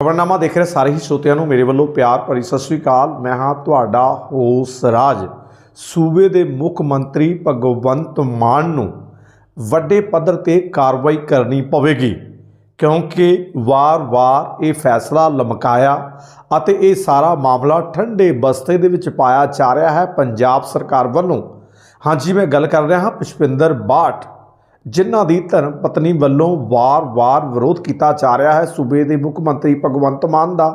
ਖਬਰਨਾਮਾ ਦੇਖ ਰਹੇ ਸਾਰੇ ਹੀ ਸਰੋਤਿਆਂ ਨੂੰ ਮੇਰੇ ਵੱਲੋਂ ਪਿਆਰ ਭਰੀ ਸਤਿ ਸ੍ਰੀ ਅਕਾਲ। ਮੈਂ ਹਾਂ ਤੁਹਾਡਾ ਹੋਸ ਰਾਜ। ਸੂਬੇ ਦੇ ਮੁੱਖ ਮੰਤਰੀ ਭਗਵੰਤ ਮਾਨ ਨੂੰ ਵੱਡੇ ਪੱਧਰ ਤੇ ਕਾਰਵਾਈ ਕਰਨੀ ਪਵੇਗੀ, ਕਿਉਂਕਿ ਵਾਰ-ਵਾਰ ਇਹ ਫੈਸਲਾ ਲਮਕਾਇਆ ਅਤੇ ਇਹ ਸਾਰਾ ਮਾਮਲਾ ਠੰਡੇ ਬਸਤੇ ਦੇ ਵਿੱਚ ਪਾਇਆ ਜਾ ਰਿਹਾ ਹੈ ਪੰਜਾਬ ਸਰਕਾਰ ਵੱਲੋਂ। ਹਾਂਜੀ, ਮੈਂ ਗੱਲ ਕਰ ਰਿਹਾ ਹਾਂ ਪੁਸ਼ਪਿੰਦਰ ਬਾਟ ਜਿਨ੍ਹਾਂ ਦੀ ਧਰਮ ਪਤਨੀ ਵੱਲੋਂ ਵਾਰ-ਵਾਰ ਵਿਰੋਧ ਕੀਤਾ ਜਾ ਰਿਹਾ ਹੈ, ਸੂਬੇ ਦੇ ਮੁੱਖ ਮੰਤਰੀ ਭਗਵੰਤ ਮਾਨ ਦਾ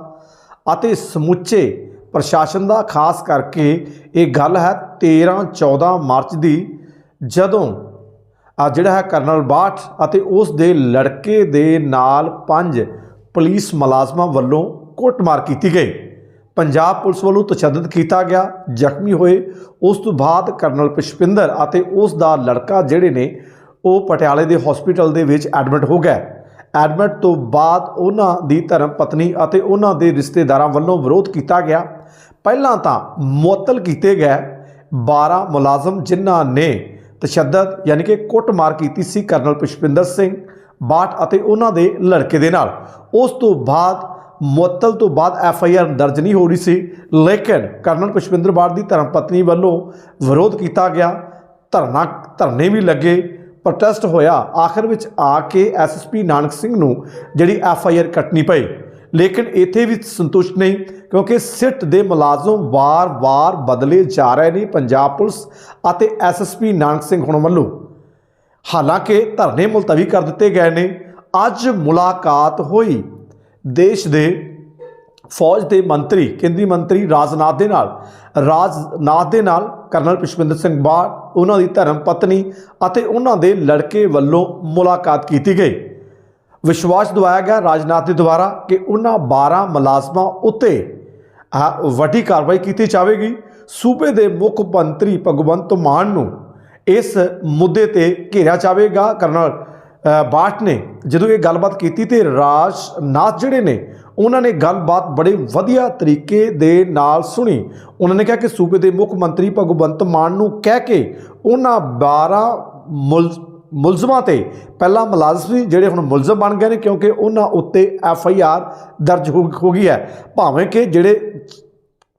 ਅਤੇ ਸਮੁੱਚੇ ਪ੍ਰਸ਼ਾਸਨ ਦਾ, ਖਾਸ ਕਰਕੇ ਇਹ ਗੱਲ ਹੈ 13-14 ਮਾਰਚ ਦੀ, ਜਦੋਂ ਆ ਜਿਹੜਾ ਹੈ ਕਰਨਲ ਬਾਠ ਅਤੇ ਉਸ ਦੇ ਲੜਕੇ ਦੇ ਨਾਲ ਪੰਜ ਪੁਲਿਸ ਮੁਲਾਜ਼ਮਾਂ ਵੱਲੋਂ ਕੁੱਟਮਾਰ ਕੀਤੀ ਗਈ। ਪੰਜਾਬ ਪੁਲਿਸ ਵੱਲੋਂ ਤਸ਼ੱਦਦ ਕੀਤਾ ਗਿਆ, ਜ਼ਖਮੀ ਹੋਏ। ਉਸ ਤੋਂ ਬਾਅਦ ਕਰਨਲ ਪੁਸ਼ਪਿੰਦਰ ਅਤੇ ਉਸ ਦਾ ਲੜਕਾ ਜਿਹੜੇ ਨੇ ਉਹ ਪਟਿਆਲੇ ਦੇ ਹਸਪੀਟਲ ਦੇ ਵਿੱਚ ਐਡਮਿਟ ਹੋ ਗਏ ਐਡਮਿਟ ਤੋਂ ਬਾਅਦ ਉਹਨਾਂ ਦੀ ਧਰਮ ਪਤਨੀ ਅਤੇ ਉਹਨਾਂ ਦੇ ਰਿਸ਼ਤੇਦਾਰਾਂ ਵੱਲੋਂ ਵਿਰੋਧ ਕੀਤਾ ਗਿਆ। ਪਹਿਲਾਂ ਤਾਂ ਮੁਅੱਤਲ ਕੀਤੇ ਗਏ 12 ਮੁਲਾਜ਼ਮ ਜਿਨ੍ਹਾਂ ਨੇ ਤਸ਼ੱਦਦ ਯਾਨੀ ਕਿ ਕੁੱਟਮਾਰ ਕੀਤੀ ਸੀ ਕਰਨਲ ਪੁਸ਼ਪਿੰਦਰ ਸਿੰਘ ਬਾਟ ਅਤੇ ਉਹਨਾਂ ਦੇ ਲੜਕੇ ਦੇ ਨਾਲ। ਉਸ ਤੋਂ ਬਾਅਦ ਮੁਅੱਤਲ ਤੋਂ ਬਾਅਦ ਐਫ ਆਈ ਆਰ ਦਰਜ ਨਹੀਂ ਹੋ ਰਹੀ ਸੀ, ਲੇਕਿਨ ਕਰਨਲ ਪੁਸ਼ਪਿੰਦਰ ਬਾਟ ਦੀ ਧਰਮ ਪਤਨੀ ਵੱਲੋਂ ਵਿਰੋਧ ਕੀਤਾ ਗਿਆ। ਧਰਨਾ ਧਰਨੇ ਵੀ ਲੱਗੇ। ਪ੍ਰੋਟੈਸਟ ਹੋਇਆ, ਆਖਰ ਵਿੱਚ ਆ ਕੇ ਐਸਐਸਪੀ ਨਾਨਕ ਸਿੰਘ ਨੂੰ ਜਿਹੜੀ ਐਫ ਆਈ ਆਰ ਕੱਟਣੀ ਪਈ। ਲੇਕਿਨ ਇੱਥੇ ਵੀ ਸੰਤੁਸ਼ਟ ਨਹੀਂ, ਕਿਉਂਕਿ ਸਿੱਟ ਦੇ ਮੁਲਾਜ਼ਮ ਵਾਰ-ਵਾਰ ਬਦਲੇ ਜਾ ਰਹੇ ਨੇ ਪੰਜਾਬ ਪੁਲਿਸ ਅਤੇ ਐਸਐਸਪੀ ਨਾਨਕ ਸਿੰਘ ਹੁਣ ਵੱਲੋਂ। ਹਾਲਾਂਕਿ ਧਰਨੇ ਮੁਲਤਵੀ ਕਰ ਦਿੱਤੇ ਗਏ ਨੇ। ਅੱਜ ਮੁਲਾਕਾਤ ਹੋਈ ਦੇਸ਼ ਦੇ ਫੌਜ ਦੇ ਮੰਤਰੀ, ਕੇਂਦਰੀ ਮੰਤਰੀ ਰਾਜਨਾਥ ਦੇ ਨਾਲ, ਰਾਜਨਾਥ ਦੇ ਨਾਲ ਕਰਨਲ ਪੁਸ਼ਪਿੰਦਰ ਸਿੰਘ ਬਾੜ ਉਹਨਾਂ ਦੀ ਧਰਮ ਪਤਨੀ ਅਤੇ ਉਹਨਾਂ ਦੇ ਲੜਕੇ ਵੱਲੋਂ ਮੁਲਾਕਾਤ ਕੀਤੀ ਗਈ। ਵਿਸ਼ਵਾਸ ਦਿਵਾਇਆ ਗਿਆ ਰਾਜਨਾਥ ਦੇ ਦੁਆਰਾ ਕਿ ਉਹਨਾਂ 12 ਮੁਲਾਜ਼ਮਾਂ ਉੱਤੇ ਵੱਡੀ ਕਾਰਵਾਈ ਕੀਤੀ ਜਾਵੇਗੀ। ਸੂਬੇ ਦੇ ਮੁੱਖ ਮੰਤਰੀ ਭਗਵੰਤ ਮਾਨ ਨੂੰ ਇਸ ਮੁੱਦੇ ਤੇ ਘੇਰਿਆ ਜਾਵੇਗਾ। ਕਰਨਲ ਬਾਟ ਨੇ ਜਦੋਂ ਇਹ ਗੱਲਬਾਤ ਕੀਤੀ ਤੇ ਰਾਜਨਾਥ ਜਿਹੜੇ ਨੇ, ਉਹਨਾਂ ਨੇ ਗੱਲਬਾਤ ਬੜੇ ਵਧੀਆ ਤਰੀਕੇ ਦੇ ਨਾਲ ਸੁਣੀ। ਉਹਨਾਂ ਨੇ ਕਿਹਾ ਕਿ ਸੂਬੇ ਦੇ ਮੁੱਖ ਮੰਤਰੀ ਭਗਵੰਤ ਮਾਨ ਨੂੰ ਕਹਿ ਕੇ ਉਹਨਾਂ 12 ਮੁਲਜ਼ ਮੁਲਜ਼ਮਾਂ ਤੇ ਪਹਿਲਾਂ ਮੁਲਾਜ਼ਮ ਸੀ, ਜਿਹੜੇ ਹੁਣ ਮੁਲਜ਼ਮ ਬਣ ਗਏ ਨੇ, ਕਿਉਂਕਿ ਉਹਨਾਂ ਉੱਤੇ ਐਫ ਆਈ ਆਰ ਦਰਜ ਹੋ ਹੋ ਗਈ ਹੈ। ਭਾਵੇਂ ਕਿ ਜਿਹੜੇ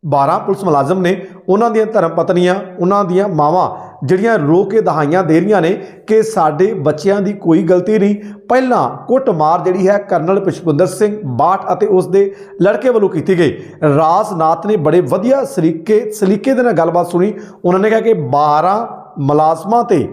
12 ਪੁਲਿਸ ਮੁਲਾਜ਼ਮ ਨੇ, ਉਹਨਾਂ ਦੀਆਂ ਧਰਮ ਪਤਨੀਆਂ, ਉਹਨਾਂ ਦੀਆਂ ਮਾਵਾਂ ਜਿਹੜੀਆਂ ਰੋ ਕੇ ਦਹਾਈਆਂ ਦੇ ਰਹੀਆਂ ਨੇ ਕਿ ਸਾਡੇ ਬੱਚਿਆਂ ਦੀ ਕੋਈ ਗਲਤੀ ਨਹੀਂ। ਪਹਿਲਾਂ ਕੁੱਟਮਾਰ ਜਿਹੜੀ ਹੈ ਕਰਨਲ ਪੁਸ਼ਪਿੰਦਰ ਸਿੰਘ ਬਾਟ ਅਤੇ ਉਸ ਦੇ ਲੜਕੇ ਵੱਲੋਂ ਕੀਤੀ ਗਈ। ਰਾਜਨਾਥ ਨੇ ਬੜੇ ਵਧੀਆ ਸਲੀਕੇ ਸਲੀਕੇ ਦੇ ਨਾਲ ਗੱਲਬਾਤ ਸੁਣੀ। ਉਹਨਾਂ ਨੇ ਕਿਹਾ ਕਿ 12 ਮੁਲਾਜ਼ਮਾਂ ਤੇ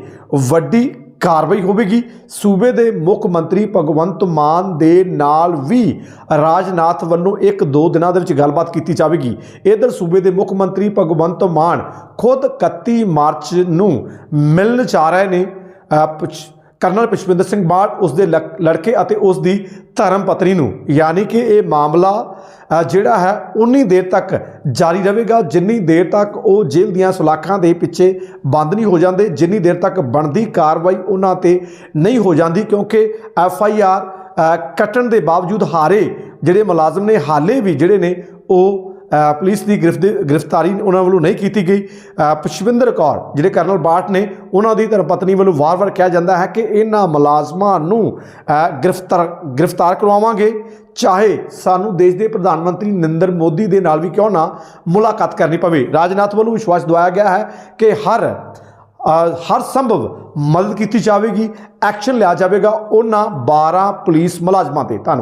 ਵੱਡੀ ਕਾਰਵਾਈ ਹੋਵੇਗੀ। ਸੂਬੇ ਦੇ ਮੁੱਖ ਮੰਤਰੀ ਭਗਵੰਤ ਮਾਨ ਦੇ ਨਾਲ ਵੀ ਰਾਜਨਾਥ ਵੱਲੋਂ ਇੱਕ ਦੋ ਦਿਨਾਂ ਦੇ ਵਿੱਚ ਗੱਲਬਾਤ ਕੀਤੀ ਜਾਵੇਗੀ। ਇਧਰ ਸੂਬੇ ਦੇ ਮੁੱਖ ਮੰਤਰੀ ਭਗਵੰਤ ਮਾਨ ਖੁਦ 31 ਮਾਰਚ ਨੂੰ ਮਿਲਣ ਜਾ ਰਹੇ ਨੇ। ਪੁਛ- ਕਰਨਲ ਪੁਸ਼ਪਿੰਦਰ ਸਿੰਘ ਬਾਟ ਉਸ ਦੇ ਲੜਕੇ ਅਤੇ ਉਸ ਦੀ ਧਰਮ ਪਤਨੀ ਨੂੰ। ਯਾਨੀ ਕਿ ਇਹ ਮਾਮਲਾ ਜਿਹੜਾ ਹੈ, ਉਨੀ ਦੇਰ ਤੱਕ ਜਾਰੀ ਰਹੇਗਾ। ਜਿੰਨੀ ਦੇਰ ਤੱਕ ਉਹ ਜੇਲ੍ਹ ਦੀਆਂ ਸੁਲਾਖਾਂ ਦੇ ਪਿੱਛੇ ਬੰਦ ਨਹੀਂ ਹੋ ਜਾਂਦੇ, ਜਿੰਨੀ ਦੇਰ ਤੱਕ ਬਣਦੀ ਕਾਰਵਾਈ ਉਹਨਾਂ ਤੇ ਨਹੀਂ ਹੋ ਜਾਂਦੀ, ਕਿਉਂਕਿ ਐਫ ਆਈ ਆਰ ਕੱਟਣ ਦੇ ਬਾਵਜੂਦ ਹਾਰੇ ਜਿਹੜੇ ਮੁਲਾਜ਼ਮ ਨੇ, ਹਾਲੇ ਵੀ ਜਿਹੜੇ ਨੇ, ਉਹ ਪੁਲਿਸ ਦੀ ਗ੍ਰਿਫਤ ਗ੍ਰਿਫਤਾਰੀ ਉਹਨਾਂ ਵੱਲੋਂ ਨਹੀਂ ਕੀਤੀ ਗਈ। ਅ, ਪੁਸ਼ਪਿੰਦਰ ਕੌਰ ਜਿਹੜੇ ਕਰਨਲ ਬਾਟ ਨੇ ਉਹਨਾਂ ਦੀ ਧਰਮ ਪਤਨੀ ਵੱਲੋਂ ਵਾਰ-ਵਾਰ ਕਿਹਾ ਜਾਂਦਾ ਹੈ ਕਿ ਇਹਨਾਂ ਮੁਲਾਜ਼ਮਾਂ ਨੂੰ ਗ੍ਰਿਫਤਾਰ ਗ੍ਰਿਫਤਾਰ ਕਰਵਾਵਾਂਗੇ। ਚਾਹੇ ਸਾਨੂੰ ਦੇਸ਼ ਦੇ ਪ੍ਰਧਾਨ ਮੰਤਰੀ ਨਰਿੰਦਰ ਮੋਦੀ ਦੇ ਨਾਲ ਵੀ ਕਿਉਂ ਨਾ ਮੁਲਾਕਾਤ ਕਰਨੀ ਪਵੇ। ਰਾਜਨਾਥ ਵੱਲੋਂ ਵਿਸ਼ਵਾਸ ਦਿਵਾਇਆ ਗਿਆ ਹੈ ਕਿ ਹਰ ਹਰ ਸੰਭਵ ਮਦਦ ਕੀਤੀ ਜਾਵੇਗੀ ਐਕਸ਼ਨ ਲਿਆ ਜਾਵੇਗਾ। ਉਹਨਾਂ 12 ਪੁਲਿਸ ਮੁਲਾਜ਼ਮਾਂ ਤੇ। ਧੰਨਵਾਦ।